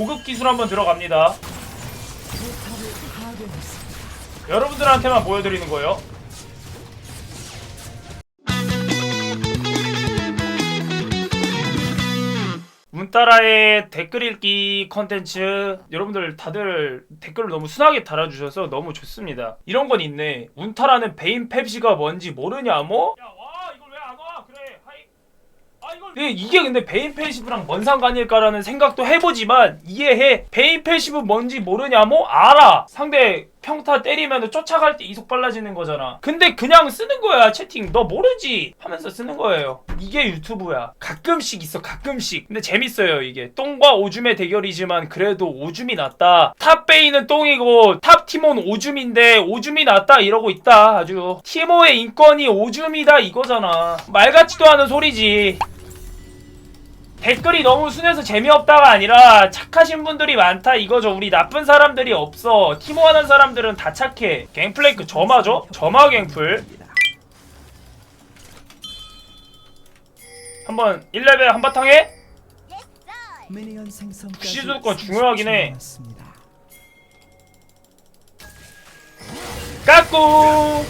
고급 기술 한번 들어갑니다. 여러분들한테만 보여드리는 거예요. 문따라의 댓글 읽기 컨텐츠 여러분들 다들 댓글을 너무 순하게 달아주셔서 너무 좋습니다. 이런 건 있네. 운타라는 베인 펩시가 뭔지 모르냐 뭐? 야와 이걸 왜 안 와? 그래 하이. 아 이걸 예, 이게 근데 베인 패시브랑 뭔 상관일까라는 생각도 해보지만 이해해. 베인 패시브 뭔지 모르냐 뭐? 알아. 상대 평타 때리면 쫓아갈 때 이속 빨라지는 거잖아. 근데 그냥 쓰는 거야 채팅. 너 모르지? 하면서 쓰는 거예요. 이게 유튜브야. 가끔씩 있어 가끔씩. 근데 재밌어요 이게. 똥과 오줌의 대결이지만 그래도 오줌이 낫다. 탑베이는 똥이고 탑 티모는 오줌인데 오줌이 낫다 이러고 있다 아주. 티모의 인권이 오줌이다 이거잖아. 말 같지도 않은 소리지. 댓글이 너무 순해서 재미없다가 아니라 착하신 분들이 많다 이거죠. 우리 나쁜 사람들이 없어. 티모하는 사람들은 다 착해. 갱플레이크 점화죠? 점화 갱플. 한번 1레벨 한바탕에 시즌권 중요하긴 해. 30초 남았습니다. 까꾸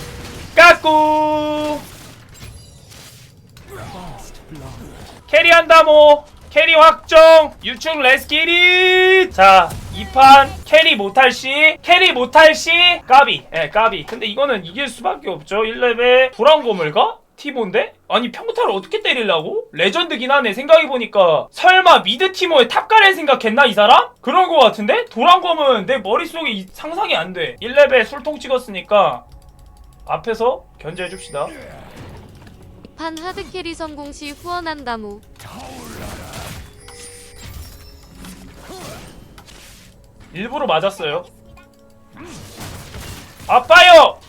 까꾸 캐리한다 뭐 캐리 확정 유충 레스키리 자 2판 캐리 못할 시 캐리 못할 시 까비 예 까비 근데 이거는 이길 수밖에 없죠 1레벨 도란고물 가? 티모인데? 아니 평타를 어떻게 때리려고? 레전드긴 하네 생각해보니까 설마 미드 티모의 탑가를 생각했나 이 사람? 그런 거 같은데? 도란검은 내 머릿속에 이- 상상이 안돼 1레벨 술통 찍었으니까 앞에서 견제해줍시다 판 하드캐리 성공 시 후원한다무 일부러 맞았어요. 아빠요!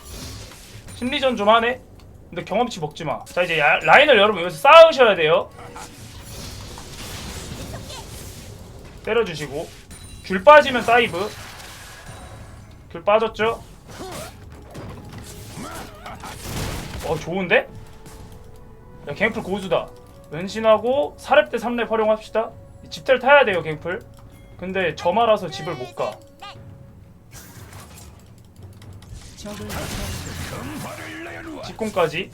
심리전 좀 하네. 근데 경험치 먹지 마. 자 이제 야- 라인을 여러분 여기서 쌓으셔야 돼요. 때려주시고 귤 빠지면 사이브. 귤 빠졌죠? 어 좋은데? 야 갱플 고수다. 은신하고 4렙 대 3렙 활용합시다. 집텔 타야 돼요 갱플. 근데 저 말아서 집을 못 가. 직공까지.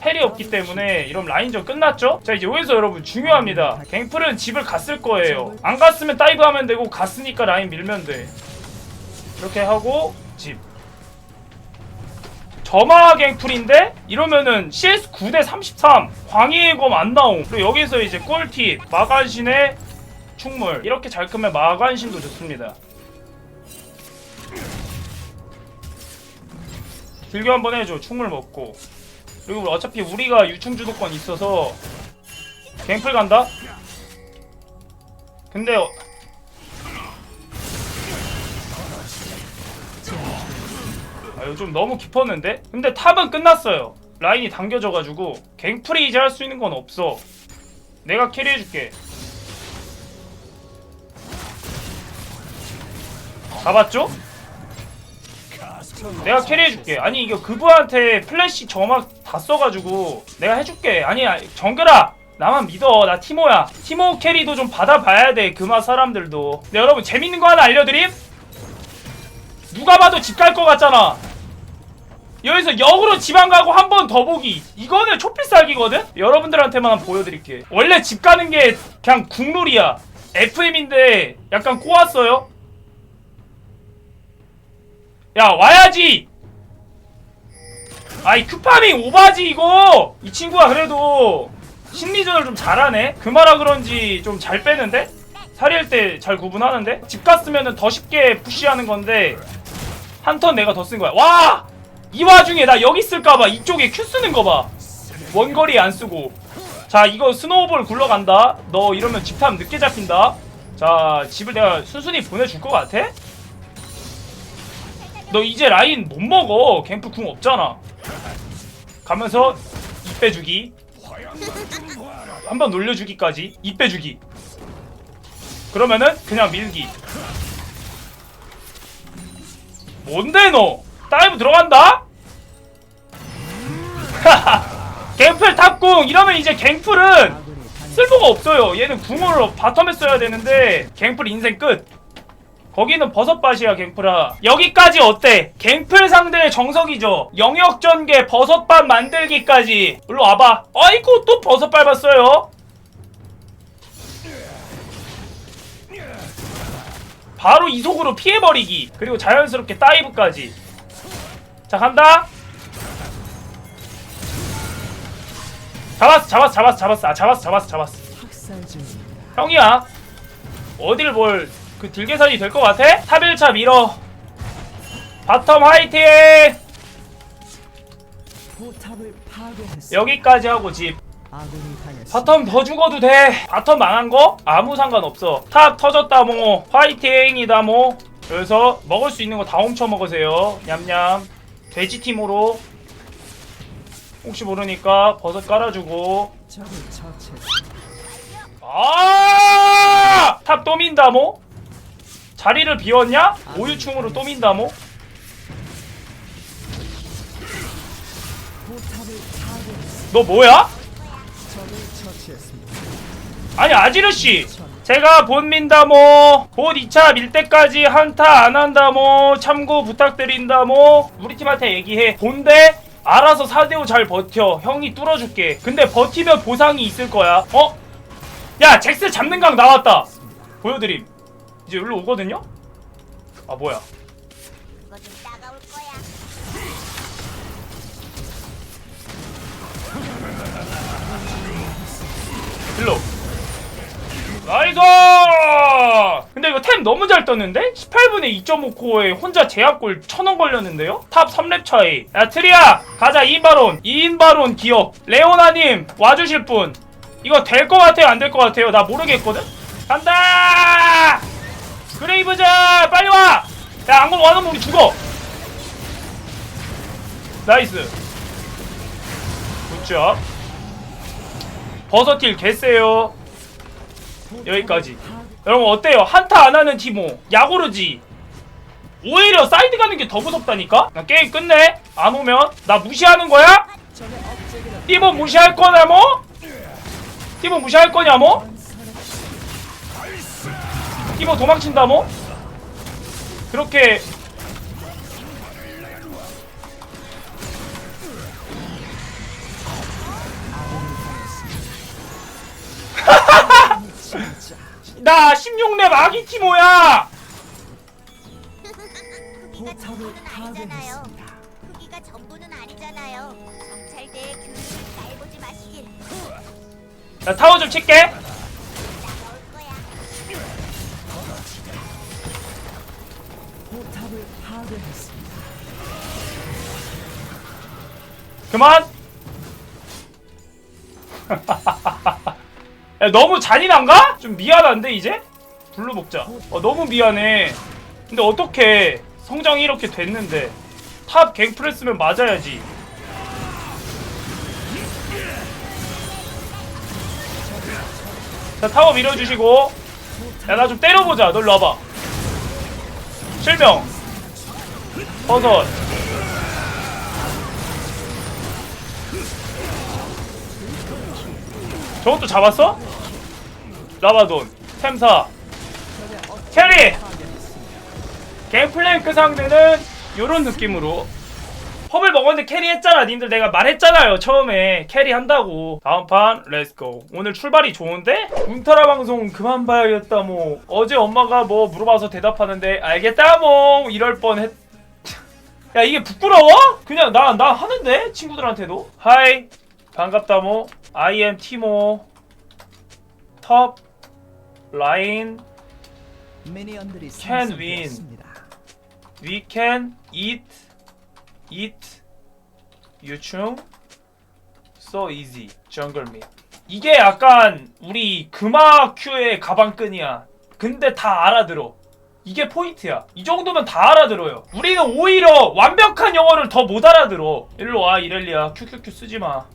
텔이 없기 때문에 이런 라인전 끝났죠? 자 이제 여기서 여러분 중요합니다. 갱플은 집을 갔을 거예요. 안 갔으면 다이브 하면 되고 갔으니까 라인 밀면 돼. 이렇게 하고 집. 점화 갱플인데 이러면은 CS 9대 33 광희의 검 안 나옴. 그리고 여기서 이제 꿀팁 마간신의 충물 이렇게 잘 크면 마간신도 좋습니다. 길게 한번 해줘 충물 먹고 그리고 어차피 우리가 유충 주도권 있어서 갱플 간다 근데 아 이거 좀 너무 깊었는데? 근데 탑은 끝났어요 라인이 당겨져가지고 갱플이 이제 할 수 있는 건 없어 내가 캐리해줄게 잡았죠? 내가 캐리해줄게. 아니 이거 그부한테 플래시 점막 다 써가지고 내가 해줄게. 아니 아니, 정글아 나만 믿어. 나 티모야. 티모 캐리도 좀 받아봐야 돼. 그마 사람들도. 근데 여러분 재밌는 거 하나 알려드림? 누가 봐도 집 갈 것 같잖아. 여기서 역으로 집안 가고 한 번 더 보기. 이거는 초필살기거든? 여러분들한테만 보여드릴게. 원래 집 가는 게 그냥 국룰이야. FM인데 약간 꼬았어요. 야 와야지 아이 큐파밍 오바지 이거 이 친구가 그래도 심리전을 좀 잘하네 그마라 그런지 좀 잘 빼는데 살일 때잘 구분하는데 집 갔으면은 더 쉽게 푸시하는 건데 한 턴 내가 더 쓴 거야 와 이 와중에 나 여기 쓸까봐 이쪽에 큐 쓰는 거 봐 원거리 안 쓰고 자 이거 스노우볼 굴러간다 너 이러면 집탐 늦게 잡힌다 자 집을 내가 순순히 보내줄 것 같아? 너 이제 라인 못 먹어. 갱플 궁 없잖아. 가면서 입 빼주기. 한 번 놀려주기까지. 입 빼주기. 그러면은 그냥 밀기. 뭔데 너? 다이브 들어간다? 갱플 탑궁! 이러면 이제 갱플은. 쓸모가 없어요. 얘는 궁을 바텀에 써야 되는데 갱플 인생 끝. 거기는 버섯밭이야 갱플아. 여기까지 어때? 갱플 상대의 정석이죠. 영역 전개 버섯밭 만들기까지. 일로 와봐. 아이고 또 버섯 밟았어요. 바로 이속으로 피해버리기. 그리고 자연스럽게 다이브까지 자 간다. 잡았어 잡았어 잡았어 잡았어. 아 잡았어 잡았어 잡았어. 형이야. 어딜 뭘 그 딜계산이 될 것 같아? 탑 1차 밀어. 바텀 화이팅. 여기까지 하고 집. 바텀 더 죽어도 돼. 바텀 망한 거? 아무 상관없어. 탑 터졌다 뭐. 화이팅이다 뭐. 그래서 먹을 수 있는 거 다 훔쳐 먹으세요. 냠냠 돼지팀으로 혹시 모르니까 버섯 깔아주고. 아! 탑 또 민다 뭐? 자리를 비웠냐? 오유충으로 또 민다 뭐? 너 뭐야? 아니 아지르씨 제가 본 민다모 곧 2차 밀 때까지 한타 안 한다모 참고 부탁드린다모 뭐. 우리 팀한테 얘기해 본대 알아서 4대5 잘 버텨 형이 뚫어줄게 근데 버티면 보상이 있을 거야 어? 야 잭스 잡는 각 나왔다 보여드림 이제 여기로 오거든요? 아 뭐야. 일로 나이스! 근데 이거 템 너무 잘 떴는데? 18분에 2.5코어에 혼자 제압골 1000원 걸렸는데요? 탑 3렙 차이. 야 트리야 가자 2인바론. 2인바론 기억 레오나님 와주실 분. 이거 될 것 같아요 안 될 것 같아요? 나 모르겠거든? 간다! 그레이브자 빨리 와! 야 안공 와놓으면 우리 죽어! 나이스. 굿잡 버섯딜 개쎄요 여기까지. 여러분 어때요? 한타 안 하는 티모 야구르지 오히려 사이드 가는 게 더 무섭다니까? 나 게임 끝내 안 오면 나 무시하는 거야? 티모 무시할 거냐 뭐? 티모 무시할 거냐 뭐? 티모 도망친다 뭐? 그렇게 나 16렙 아기 티모야 크기가 포탑을 전부는 아니잖아요. 파괴했습니다. 크기가 전부는 아니잖아요. 경찰대의 교육을 날 보지 마시길. 나 타워 좀 칠게 거야. 포탑을 파괴했습니다. 그만 야, 너무 잔인한가? 좀 미안한데 이제? 블루 먹자. 어, 너무 미안해. 근데 어떻게 성장이 이렇게 됐는데. 탑 갱프레스면 맞아야지. 자 타워 밀어주시고. 야 나 좀 때려보자. 널 놔봐. 실명. 버섯. 저것도 잡았어? 라바돈 템사. 캐리! 갱플랭크 상대는 요런 느낌으로. 컵을 먹었는데 캐리 했잖아. 님들 내가 말했잖아요 처음에. 캐리 한다고. 다음 판 렛츠고 오늘 출발이 좋은데? 운타라 방송 그만 봐야겠다 뭐. 어제 엄마가 뭐 물어봐서 대답하는데 알겠다 뭐. 이럴 뻔했. 야 이게 부끄러워? 그냥 나나 하는데? 친구들한테도? 하이. 반갑다 뭐. Am 티모 탑 라인 미니언들이 Can 생성되었습니다. we can eat eat 유충. So easy jungle meat. 이게 약간 우리 금화 큐의 가방끈이야. 근데 다 알아들어. 이게 포인트야. 이 정도면 다 알아들어요. 우리는 오히려 완벽한 영어를 더 못 알아들어. 일로 와 이렐리아. 큐큐큐 쓰지마.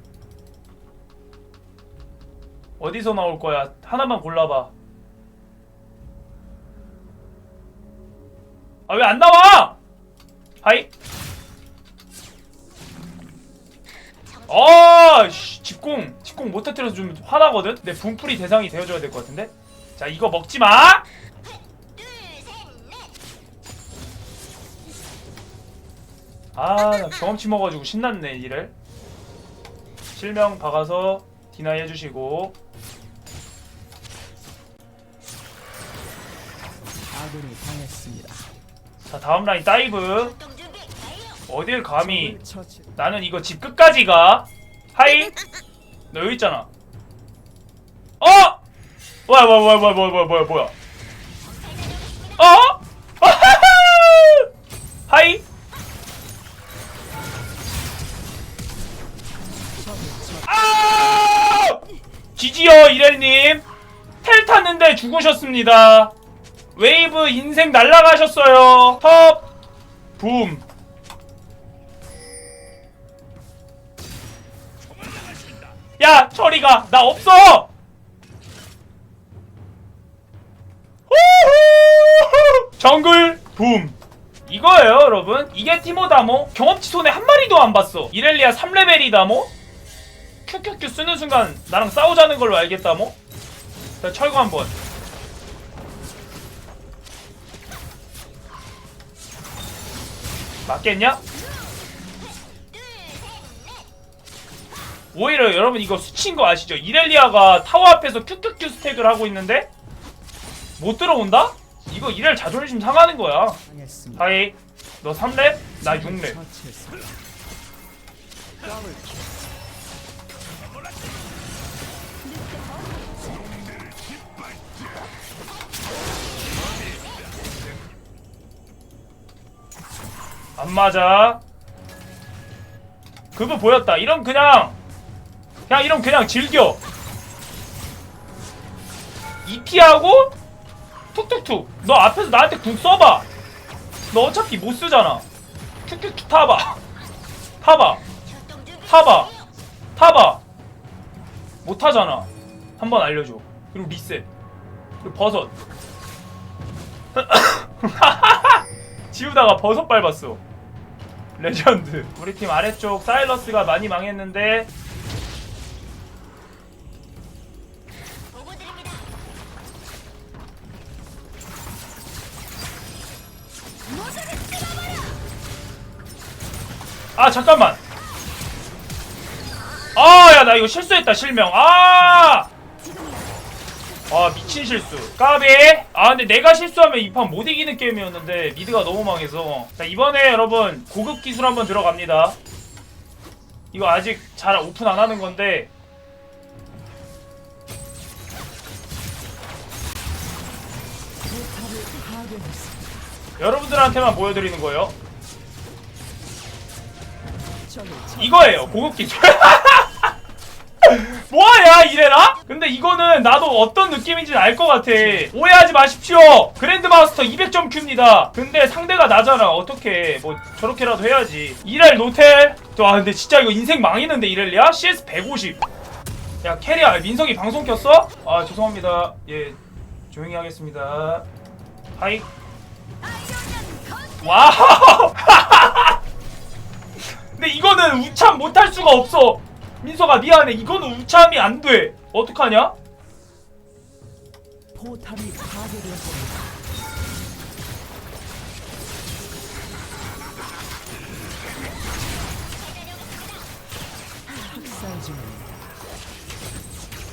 어디서 나올 거야? 하나만 골라봐 아 왜 안 나와 하이 아, 씨, 집공. 직공 못 터뜨려서 좀 화나거든? 근데 분풀이 대상이 되어줘야 될 것 같은데? 자 이거 먹지 마! 아, 나 경험치 먹어가지고 신났네, 이를. 실명 박아서 디나이 해주시고. 아군이 당했습니다. 자, 다음 라인 다이브. 어딜 감히. 나는 이거 집 끝까지 가. 하이! 너 여기 있잖아. 어! 뭐야, 뭐야, 뭐야, 뭐야, 뭐야, 뭐야, 뭐야. 어? 하이! 아! 지지요, 이렐님. 텔 탔는데 죽으셨습니다. 웨이브 인생 날라가셨어요. 텁! 붐. 야, 저리가. 나 없어! 정글 붐. 이거예요, 여러분. 이게 티모다모. 경험치 손에 한 마리도 안 봤어. 이렐리아 3레벨이다모. 큐큐큐 쓰는 순간 나랑 싸우자는 걸로 알겠다모. 자, 철거 한번. 맞겠냐? 오히려 여러분 이거 수치인 거 아시죠? 이렐리아가 타워 앞에서 큐큐큐 스택을 하고 있는데 못 들어온다? 이거 이렐 자존심 상하는 거야. 하이, 너 3렙? 나 6렙. 안 맞아. 그거 보였다. 이런 그냥 그냥 이런 그냥 즐겨. EP하고 툭툭툭. 너 앞에서 나한테 궁 써봐. 너 어차피 못 쓰잖아. 툭툭툭 타봐. 타봐. 타봐. 타봐. 못 하잖아. 한 번 알려줘. 그리고 리셋. 그리고 버섯. 지우다가 버섯 밟았어. 레전드. 우리 팀 아래쪽 사일러스가 많이 망했는데. 아 잠깐만. 아 야 나 이거 실수했다 실명. 아. 아 미친 실수. 까비. 아 근데 내가 실수하면 이 판 못 이기는 게임이었는데 미드가 너무 망해서. 자 이번에 여러분 고급 기술 한번 들어갑니다. 이거 아직 잘 오픈 안 하는 건데. 여러분들한테만 보여드리는 거예요. 이거예요 고급 기술 뭐야 이래라? 근데 이거는 나도 어떤 느낌인지 알것 같아. 오해하지 마십시오. 그랜드마스터 200점 큐입니다. 근데 상대가 나잖아. 어떻게 뭐 저렇게라도 해야지. 이렐 노텔? 아 근데 진짜 이거 인생 망했는데 이렐리야? CS 150 야 캐리야 민석이 방송 켰어? 아 죄송합니다. 예 조용히 하겠습니다. 하이. 와우! 근데 이거는 우참 못할 수가 없어. 민서가 미안해. 이거는 우참이 안 돼. 어떡하냐? 포탑이 파괴되었습니다. 학살 중입니다.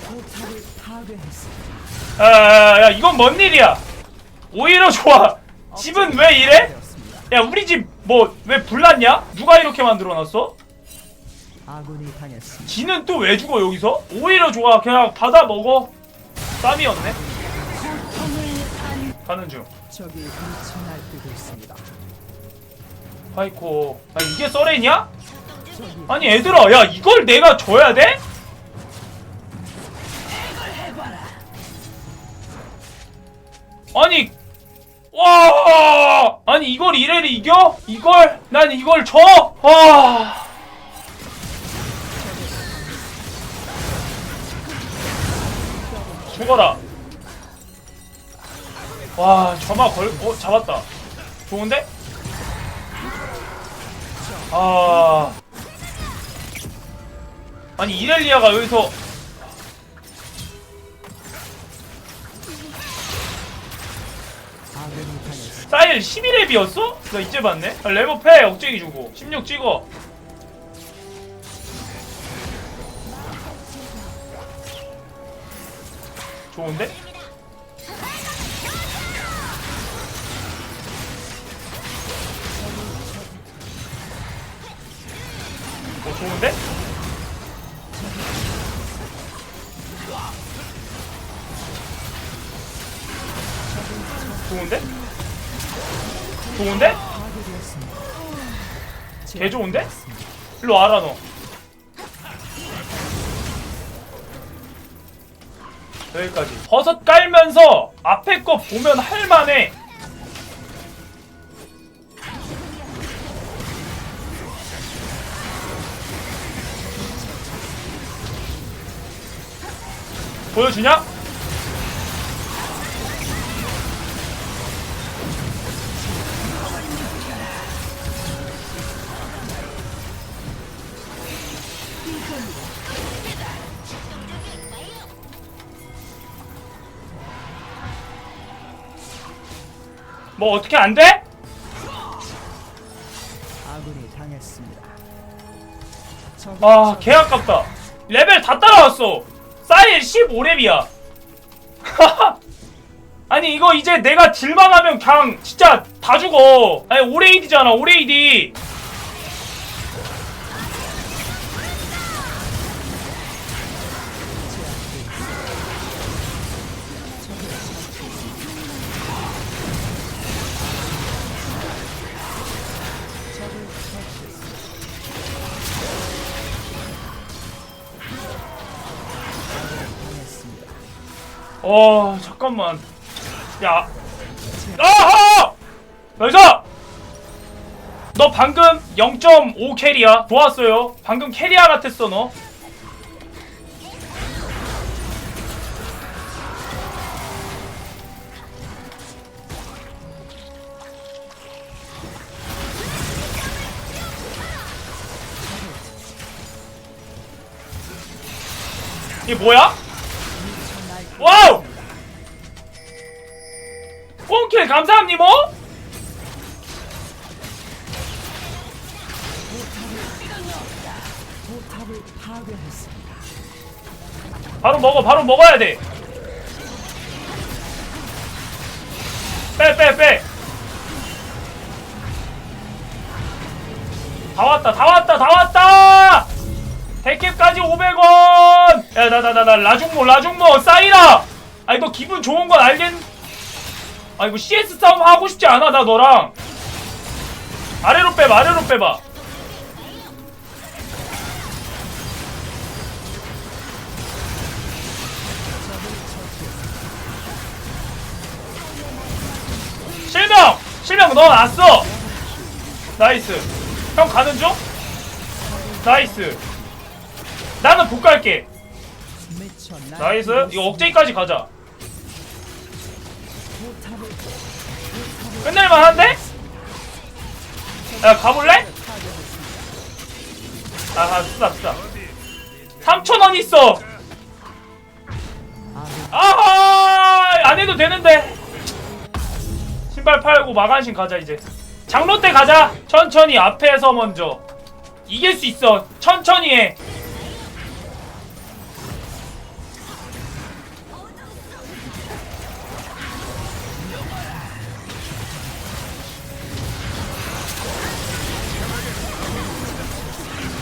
포탑을 파괴했습니다. 아, 야, 이건 뭔 일이야? 오히려 좋아. 집은 왜 이래? 야, 우리 집 뭐 왜 불났냐? 누가 이렇게 만들어놨어? 아군이 당했습니다. 지는 또 왜 죽어 여기서? 오히려 좋아. 그냥 받아 먹어. 쌈이었네. 가는 중. 적이 미쳐 날뛰고 있습니다. 아이코. 아 이게 적이 아니 얘들아, 야 이걸 내가 줘야 돼? 아니 와 아니 이걸 이래리 이겨? 이걸 난 이걸 줘? 와 와 점화 걸.. 어 잡았다 좋은데? 아 아니 이렐리아가 여기서 사일 12렙이었어? 나 이제 봤네 아, 레버 패 억쟁이 주고 16 찍어 좋은데? 좋은데? 좋은데? 좋은데? 개 좋은데? 일로 와라 너 여기까지 버섯 깔면서 앞에 거 보면 할만해 보여주냐? 뭐 어떻게 안 돼? 아군이 당했습니다. 아, 개 아깝다. 레벨 다 따라왔어. 사일 15렙이야. 아니, 이거 이제 내가 딜만 하면 그냥 진짜 다 죽어. 아니, 오레이디잖아, 오레이디. 어, 잠깐만. 야. 아하! 여기서! 너 방금 0.5 캐리야. 좋았어요. 방금 캐리아 같았어, 너. 이게 뭐야? 감사합니다. 파괴했습니다. 바로 먹어, 바로 먹어야 돼. 빼, 빼, 빼. 다 왔다, 다 왔다, 다 왔다! 대캡까지 500원! 야, 나, 나, 나, 나, 라중모, 라중모, 싸이라! 아니, 너 기분 좋은 건 알겠... 아, 이거 CS 싸움 하고 싶지 않아, 나 너랑. 아래로 빼봐, 아래로 빼봐. 실명! 실명 넣어놨어! 나이스. 형 가는 중? 나이스. 나는 복 갈게. 나이스. 이거 억제기까지 가자. 끝낼만 한데? 야, 가볼래? 아, 아, 쓰다, 쓰다. 3,000원 있어! 아하! 안 해도 되는데! 신발 팔고 마간신 가자, 이제. 장로 때 가자! 천천히, 앞에서 먼저. 이길 수 있어. 천천히 해.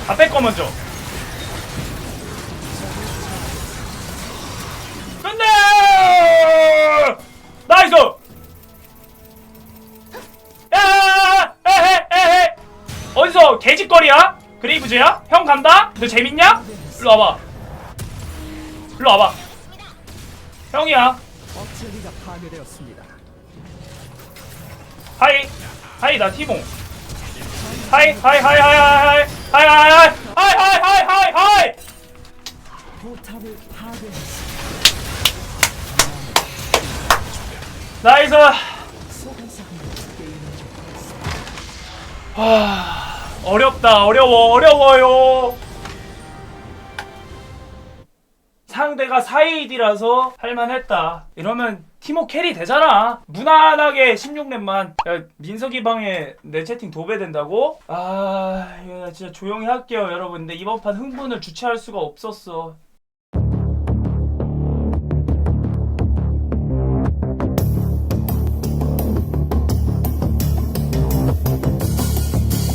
앞에 거 먼저. 끝내! 나이스! 어디서 개짓거리야? 그레이브즈야? 형 간다? 너 재밌냐? 일로 와봐. 일로 와봐. 형이야. 하이. 하이, 나 티몽. 하이, 하이, 하이, 하이, 하이, 하이, 하이 하이 하이 하이 하이 하이 하이 나이스. 와 어렵다 어려워 어려워요. 상대가 사이디라서 할만했다. 이러면 티모 캐리 되잖아 무난하게 16렙만. 야 민석이 방에 내 채팅 도배된다고? 아 이거 나 진짜 조용히 할게요 여러분. 근데 이번 판 흥분을 주체할 수가 없었어